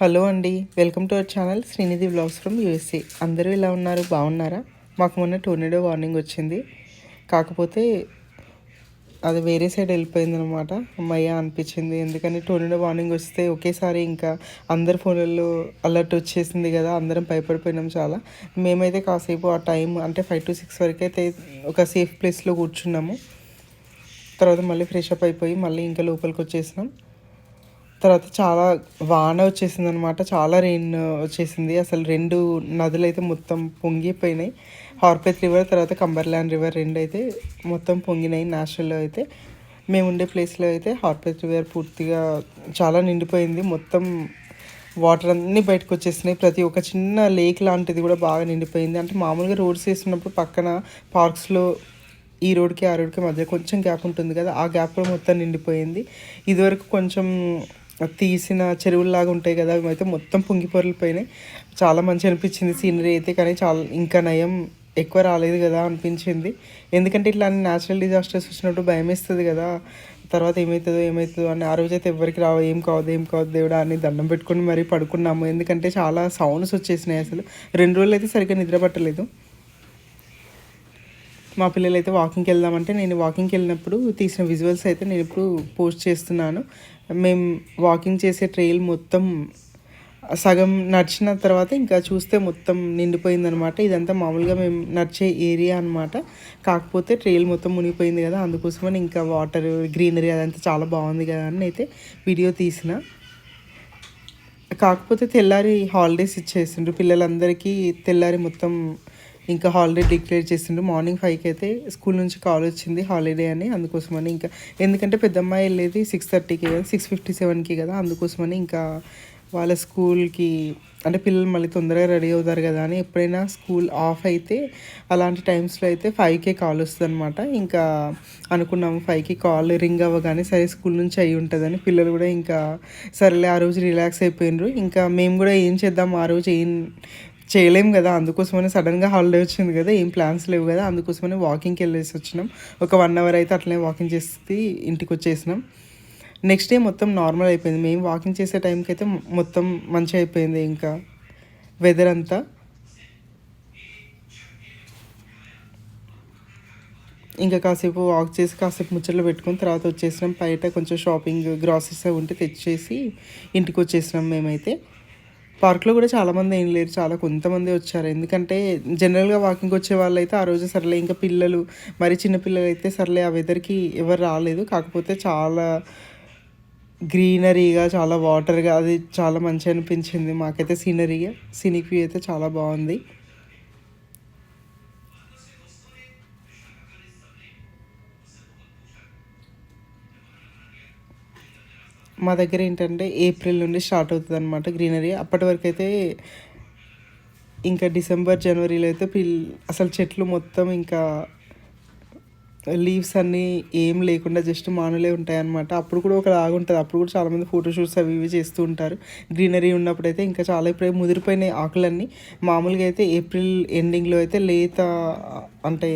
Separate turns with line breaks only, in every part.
Hello అండి welcome to our channel Srinidhi blogs from USA. అందరూ ఇలా ఉన్నారు? బాగున్నారా? మాకు మొన్న టోర్నడో వార్నింగ్ వచ్చింది. కాకపోతే అది వేరే సైడ్ వెళ్ళిపోయింది అనమాట అమ్మయ్య అనిపించింది. ఎందుకని టోర్నడో వార్నింగ్ వస్తే ఒకేసారి ఇంకా అందరి ఫోన్లలో అలర్ట్ వచ్చేసింది కదా అందరం భయపడిపోయినాం చాలా. మేమైతే కాసేపు ఆ టైం అంటే ఫైవ్ టు సిక్స్ వరకు అయితే ఒక సేఫ్ ప్లేస్లో కూర్చున్నాము. తర్వాత మళ్ళీ ఫ్రెష్ అప్ అయిపోయి మళ్ళీ ఇంకా లోపలికి వచ్చేసినాం. తర్వాత చాలా వాన వచ్చేసింది అనమాట చాలా రెయిన్ వచ్చేసింది. అసలు రెండు నదులు అయితే మొత్తం పొంగిపోయినాయి. హార్పెత్ రివర్ తర్వాత కంబర్లాండ్ రివర్ రెండు అయితే మొత్తం పొంగినాయి. నేషనల్లో అయితే మేము ఉండే ప్లేస్లో అయితే హార్పెత్ రివర్ పూర్తిగా చాలా నిండిపోయింది. మొత్తం వాటర్ అన్నీ బయటకు వచ్చేసినాయి. ప్రతి ఒక్క చిన్న లేక్ లాంటిది కూడా బాగా నిండిపోయింది. అంటే మామూలుగా రోడ్స్ వేస్తున్నప్పుడు పక్కన పార్క్స్లో ఈ రోడ్కి ఆ రోడ్కి మధ్య కొంచెం గ్యాప్ ఉంటుంది కదా ఆ గ్యాప్లో మొత్తం నిండిపోయింది. ఇదివరకు కొంచెం తీసిన చెరువుల్లాగా ఉంటాయి కదా అవి అయితే మొత్తం పొంగిపొరలిపోయినాయి చాలా మంచి అనిపించింది సీనరీ అయితే కానీ చాలా ఇంకా నయం ఎక్కువ రాలేదు కదా అనిపించింది. ఎందుకంటే ఇట్లా న్యాచురల్ డిజాస్టర్స్ వచ్చినప్పుడు భయం వేస్తుంది కదా. తర్వాత ఏమవుతుందో ఏమవుతుందో అని ఆ రోజైతే ఎవరికి రావు ఏం కావద్దు ఏం కావద్దు దేవుడా అని దండం పెట్టుకుని మరీ పడుకున్నాము. ఎందుకంటే చాలా సౌండ్స్ వచ్చేసినాయి అసలు. రెండు రోజులు అయితే సరిగ్గా నిద్ర పట్టలేదు. మా పిల్లలు అయితే వాకింగ్కి వెళ్దామంటే నేను వాకింగ్కి వెళ్ళినప్పుడు తీసిన విజువల్స్ అయితే నేను ఇప్పుడు పోస్ట్ చేస్తున్నాను. మేము వాకింగ్ చేసే ట్రైల్ మొత్తం సగం నడిచిన తర్వాత ఇంకా చూస్తే మొత్తం నిండిపోయిందనమాట ఇదంతా మామూలుగా మేము నడిచే ఏరియా అనమాట కాకపోతే ట్రైల్ మొత్తం మునిగిపోయింది కదా అందుకోసమని ఇంకా వాటర్ గ్రీనరీ అదంతా చాలా బాగుంది కదా అని అయితే వీడియో తీసిన. కాకపోతే తెల్లారి హాలిడేస్ ఇచ్చేసిండ్రు. పిల్లలందరికీ తెల్లారి మొత్తం ఇంకా హాలిడే డిక్లేర్ చేసిండ్రు మార్నింగ్ ఫైవ్కి అయితే స్కూల్ నుంచి కాల్ వచ్చింది. హాలిడే అని అందుకోసమని ఇంకా ఎందుకంటే పెద్దమ్మాయి వెళ్ళేది సిక్స్ థర్టీకి కదా సిక్స్ ఫిఫ్టీ సెవెన్కి కదా అందుకోసమని ఇంకా వాళ్ళ స్కూల్కి అంటే పిల్లలు మళ్ళీ తొందరగా రెడీ అవుతారు కదా అని ఎప్పుడైనా స్కూల్ ఆఫ్ అయితే అలాంటి టైమ్స్లో అయితే ఫైవ్కే కాల్ వస్తుంది అనమాట ఇంకా అనుకున్నాము ఫైవ్కి కాల్ రింగ్ అవ్వగానే సరే స్కూల్ నుంచి అయి ఉంటుందని పిల్లలు కూడా ఇంకా సరేలే ఆ రోజు రిలాక్స్ అయిపోయినారు. ఇంకా మేము కూడా ఏం చేద్దాం ఆ రోజు ఏం చేయలేం కదా అందుకోసమని సడన్గా హాలిడే వచ్చింది కదా ఏం ప్లాన్స్ లేవు కదా అందుకోసమని వాకింగ్కి వెళ్ళేసి వచ్చినాం. ఒక వన్ అవర్ అయితే అట్లనే వాకింగ్ చేసి ఇంటికి వచ్చేసినాం నెక్స్ట్ డే మొత్తం నార్మల్ అయిపోయింది. మేము వాకింగ్ చేసే టైంకి అయితే మొత్తం మంచిగా అయిపోయింది ఇంకా. వెదర్ అంతా. ఇంకా కాసేపు వాక్ చేసి కాసేపు ముచ్చట్లు పెట్టుకుని తర్వాత వచ్చేసినాం. బయట కొంచెం షాపింగ్ గ్రాసరీస్ అవి ఉంటే తెచ్చేసి ఇంటికి వచ్చేసినాం మేమైతే. పార్క్లో కూడా చాలామంది ఏం లేరు చాలా కొంతమంది వచ్చారు. ఎందుకంటే జనరల్గా వాకింగ్ వచ్చే వాళ్ళు అయితే ఆ రోజు సర్లే ఇంకా పిల్లలు మరి చిన్న పిల్లలు అయితే సర్లే ఆ వెదర్కి ఎవరు రాలేదు. కాకపోతే చాలా గ్రీనరీగా చాలా వాటర్గా అది చాలా మంచి అనిపించింది. మాకైతే సీనరీగా సీనిక్ వ్యూ అయితే చాలా బాగుంది. మా దగ్గర ఏంటంటే ఏప్రిల్ నుండి స్టార్ట్ అవుతుంది అనమాట గ్రీనరీ. అప్పటి వరకు అయితే ఇంకా డిసెంబర్ జనవరిలో అయితే పిల్ అసలు చెట్లు మొత్తం ఇంకా లీవ్స్ అన్నీ ఏం లేకుండా జస్ట్ మానులే ఉంటాయన్నమాట. అప్పుడు కూడా ఒక లాగా ఉంటుంది. అప్పుడు కూడా చాలామంది ఫోటోషూట్స్ అవి ఇవి చేస్తూ ఉంటారు. గ్రీనరీ ఉన్నప్పుడు అయితే ఇంకా చాలా ఇప్పుడు ముదిరిపోయినాయి ఆకులన్నీ. మామూలుగా అయితే ఏప్రిల్ ఎండింగ్లో అయితే లేత అంటే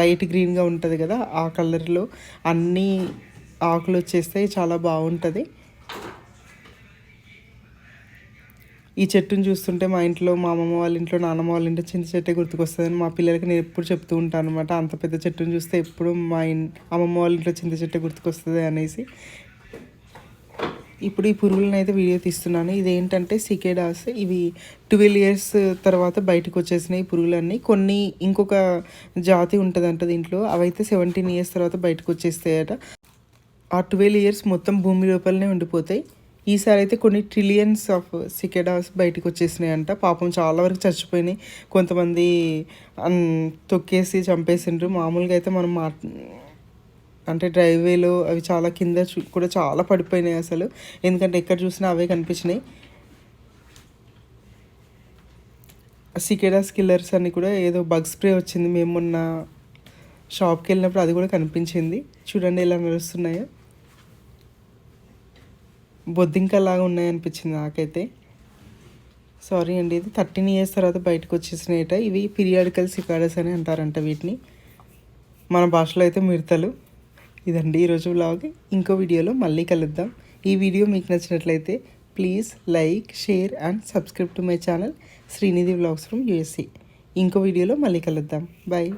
లైట్ గ్రీన్గా ఉంటుంది కదా ఆ కలర్లో. అన్నీ ఆకులు వచ్చేస్తాయి. చాలా బాగుంటుంది. ఈ చెట్టుని చూస్తుంటే మా ఇంట్లో మా అమ్మమ్మ వాళ్ళ ఇంట్లో నాన్నమ్మ వాళ్ళ ఇంట్లో చిన్న చెట్టే గుర్తుకొస్తుందని మా పిల్లలకి నేను ఎప్పుడు చెప్తూ ఉంటాను అనమాట అంత పెద్ద చెట్టుని చూస్తే ఎప్పుడు మా ఇన్ అమ్మమ్మ వాళ్ళ ఇంట్లో చింత చెట్టే గుర్తుకొస్తుంది అనేసి. ఇప్పుడు ఈ పురుగులను అయితే వీడియో తీస్తున్నాను. ఇదేంటంటే సికేడాస్. ఇవి ట్వెల్వ్ ఇయర్స్ తర్వాత బయటకు వచ్చేసినాయి పురుగులన్నీ. కొన్ని ఇంకొక జాతి ఉంటుందంట దీంట్లో. అవైతే సెవెంటీన్ ఇయర్స్ తర్వాత బయటకు వచ్చేస్తాయట. ఆ ట్వెల్వ్ ఇయర్స్ మొత్తం భూమి లోపలనే ఉండిపోతాయి. ఈసారి అయితే కొన్ని ట్రిలియన్స్ ఆఫ్ సికెడాస్ బయటకు వచ్చేసినాయంట. పాపం చాలా వరకు చచ్చిపోయినాయి. కొంతమంది తొక్కేసి చంపేసిండ్రు. మామూలుగా అయితే మనం మా అంటే డ్రైవేలో అవి చాలా కింద కూడా చాలా పడిపోయినాయి అసలు. ఎందుకంటే ఎక్కడ చూసినా అవే కనిపించినాయి. సికెడాస్ కిల్లర్స్ అని కూడా ఏదో బగ్ స్ప్రే వచ్చింది. మేము మొన్న షాప్కి వెళ్ళినప్పుడు అది కూడా కనిపించింది. చూడండి ఎలా నడుస్తున్నాయో. బొద్దింకలాగా ఉన్నాయనిపించింది నాకైతే. సారీ అండి ఇది థర్టీన్ ఇయర్స్ తర్వాత బయటకు వచ్చేసినాయట. ఇవి పీరియాడికల్ సికాడస్ అని అంటారంట వీటిని. మన భాషలో అయితే మిడతలు ఇదండి ఈరోజు వ్లాగ్ ఇంకో వీడియోలో మళ్ళీ కలుద్దాం. ఈ వీడియో మీకు నచ్చినట్లయితే please like share and subscribe to my channel Srinidhi blogs from USA ఇంకో వీడియోలో మళ్ళీ కలుద్దాం. బాయ్